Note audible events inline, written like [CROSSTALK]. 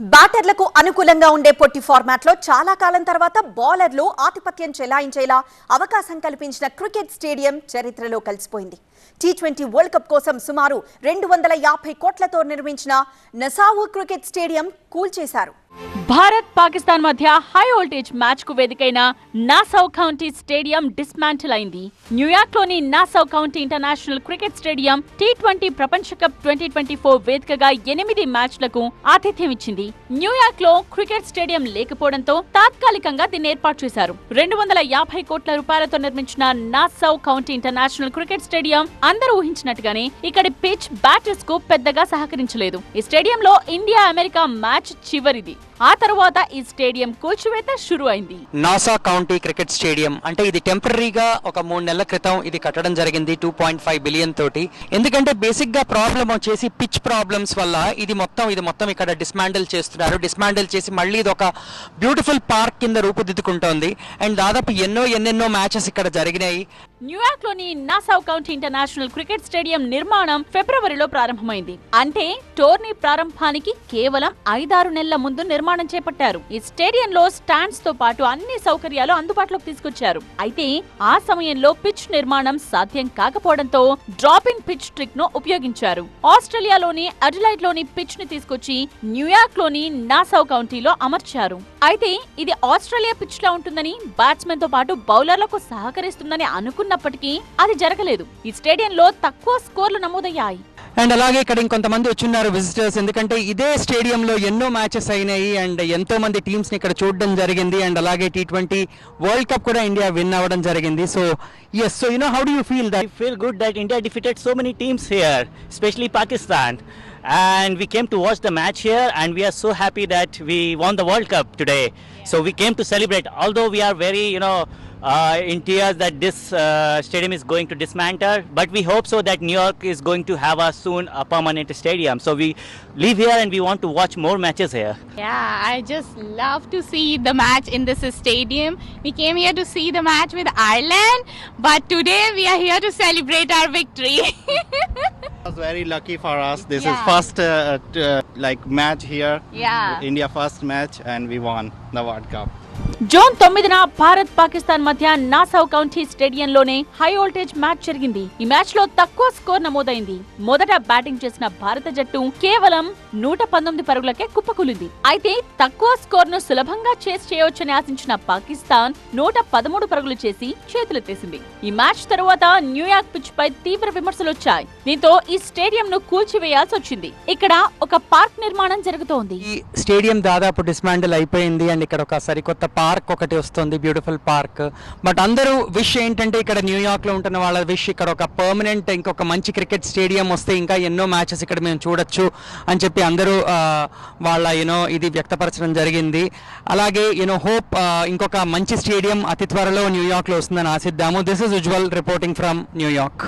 బ్యాటర్లకు అనుకూలంగా ఉండే పొట్టి ఫార్మాట్లో చాలా కాలం తర్వాత బౌలర్లు ఆధిపత్యం చెలాయించేలా అవకాశం కల్పించిన క్రికెట్ స్టేడియం చరిత్రలో కలిసిపోయింది. టీ ట్వంటీ వరల్డ్ కప్ కోసం సుమారు రెండు వందల యాభై కోట్లతో నిర్మించిన నసావు క్రికెట్ స్టేడియం కూల్చేశారు. భారత్ పాకిస్తాన్ మధ్య హై వోల్టేజ్ మ్యాచ్కు వేదికైన నాసౌ కౌంటీ స్టేడియం డిస్మాంటిల్ అయింది న్యూయార్క్లోని Nassau county international cricket stadium T twenty ప్రపంచ కప్ ట్వంటీ ట్వంటీ ఫోర్ వేదికగా ఎనిమిది మ్యాచ్లకు ఆతిథ్యం ఇచ్చింది. న్యూయార్క్లో క్రికెట్ స్టేడియం లేకపోవడంతో తాత్కాలికంగా దీన్ని ఏర్పాటు చేశారు. రెండు వందల యాభై కోట్ల రూపాయలతో నిర్మించిన Nassau county international cricket stadium అందరూ ఊహించినట్టుగానే ఇక్కడి పిచ్ బ్యాటర్స్కు పెద్దగా సహకరించలేదు. ఈ స్టేడియంలో ఇండియా అమెరికా మ్యాచ్ చివరిది. ఆ తరువాత ఈ స్టేడియం కూల్చివేత షురు అయింది నాసా కౌంటీ క్రికెట్ స్టేడియం అంటే ఇది టెంపరీగా ఒక మూడు నెలల క్రితం ఇది కట్టడం జరిగింది టూ పాయింట్ ఫైవ్ బిలియన్ తోటి. ఎందుకంటే బేసిక్గా ప్రాబ్లం వచ్చేసి పిచ్ ప్రాబ్లమ్స్ వల్ల ఇది మొత్తం ఇది మొత్తం ఇక్కడ డిస్మాండిల్ చేస్తున్నారు. డిస్మాండిల్ చేసి మళ్ళీ ఇది ఒక బ్యూటిఫుల్ పార్క్ కింద రూపుదిద్దుకుంటోంది. అండ్ దాదాపు ఎన్నో ఎన్నెన్నో మ్యాచెస్ ఇక్కడ జరిగినాయి. న్యూయార్క్లోని Nassau county international cricket stadium నిర్మాణం ఫిబ్రవరిలో ప్రారంభమైంది. అంటే టోర్నీ ప్రారంభానికి కేవలం ఐదారు నెలల ముందు నిర్మాణం చేపట్టారు. ఈ స్టేడియంలో స్టాండ్స్తో పాటు అన్ని సౌకర్యాలు అందుబాటులోకి తీసుకొచ్చారు. అయితే ఆ సమయంలో పిచ్ నిర్మాణం సాధ్యం కాకపోవడంతో డ్రాప్ ఇన్ పిచ్ ట్రిక్ను ఉపయోగించారు. ఆస్ట్రేలియాలోని అడిలైడ్లోని పిచ్ని తీసుకొచ్చి న్యూయార్క్లోని నాసౌ కౌంటీలో అమర్చారు. అయితే ఇది ఆస్ట్రేలియా పిచ్ లా ఉంటుందని బ్యాట్స్మెన్తో పాటు బౌలర్లకు సహకరిస్తుందని అనుకున్నప్పటికీ అది జరగలేదు. ఈ స్టేడియంలో తక్కువ స్కోర్లు నమోదయ్యాయి. అండ్ అలాగే ఇక్కడ ఇంకొంతమంది వచ్చిన్నారు విజిటర్స్ ఎందుకంటే ఇదే స్టేడియంలో ఎన్నో మ్యాచెస్ అయినాయి అండ్ ఎంతో మంది టీమ్స్ని ఇక్కడ చూడడం జరిగింది. అండ్ అలాగే టీ ట్వంటీ వరల్డ్ కప్ కూడా ఇండియా విన్ అవ్వడం జరిగింది. So yes so you know how you feel that feel good that India defeated so many teams here specially Pakistan and we came to watch the match here and we are so happy that we won the World Cup today so we came to celebrate although we are very you know uh, in tears that this uh, stadium is going to dismantle, but we hope so that New York is going to have a soon a permanent stadium. So we live here and we want to watch more matches here. Yeah, I just love to see the match in this stadium. We came here to see the match with Ireland, but today we are here to celebrate our victory. [LAUGHS] was very lucky for us. This Yeah. is first uh, t- uh, like match here. Yeah. India first match and we won the World Cup. June తొమ్మిదిన భారత్ పాకిస్తాన్ మధ్య Nassau county స్టేడియంలోనే high voltage match జరిగింది. ఈ మ్యాచ్లో తక్కువ score నమోదైంది. మొదట batting చేసిన భారత జట్టు కేవలం నూట పంతొమ్మిది పరుగులకే కుప్పకూలింది. అయితే తక్కువ స్కోర్ను సులభంగా చేసి చేయవచ్చని ఆశించిన పాకిస్తాన్ నూట పదమూడు పరుగులు చేసి చేతులెత్తేసింది ఈ మ్యాచ్ తరువాత న్యూయార్క్ పిచ్ పై తీవ్ర విమర్శలు వచ్చాయి. దీంతో ఈ స్టేడియం ను కూల్చివేయాల్సి వచ్చింది. ఇక్కడ ఒక పార్క్ నిర్మాణం జరుగుతోంది. ఈ స్టేడియం దాదాపు డిస్మాండిల్ అయిపోయింది అండ్ ఇక్కడ ఒక సరికొత్త పార్క్ ఒకటి వస్తుంది బ్యూటిఫుల్ పార్క్. బట్ అందరూ విష్ ఏంటంటే ఇక్కడ న్యూయార్క్లో ఉంటున్న వాళ్ళ విష్ ఇక్కడ ఒక పర్మనెంట్ ఇంకొక మంచి క్రికెట్ స్టేడియం వస్తే ఇంకా ఎన్నో మ్యాచెస్ ఇక్కడ మేము చూడొచ్చు అని చెప్పి అందరూ వాళ్ళ యూనో ఇది వ్యక్తపరచడం జరిగింది. అలాగే యూనో హోప్ ఇంకొక మంచి స్టేడియం అతి త్వరలో న్యూయార్క్లో వస్తుందని ఆశిద్దాము. This is Ujjwal reporting from New York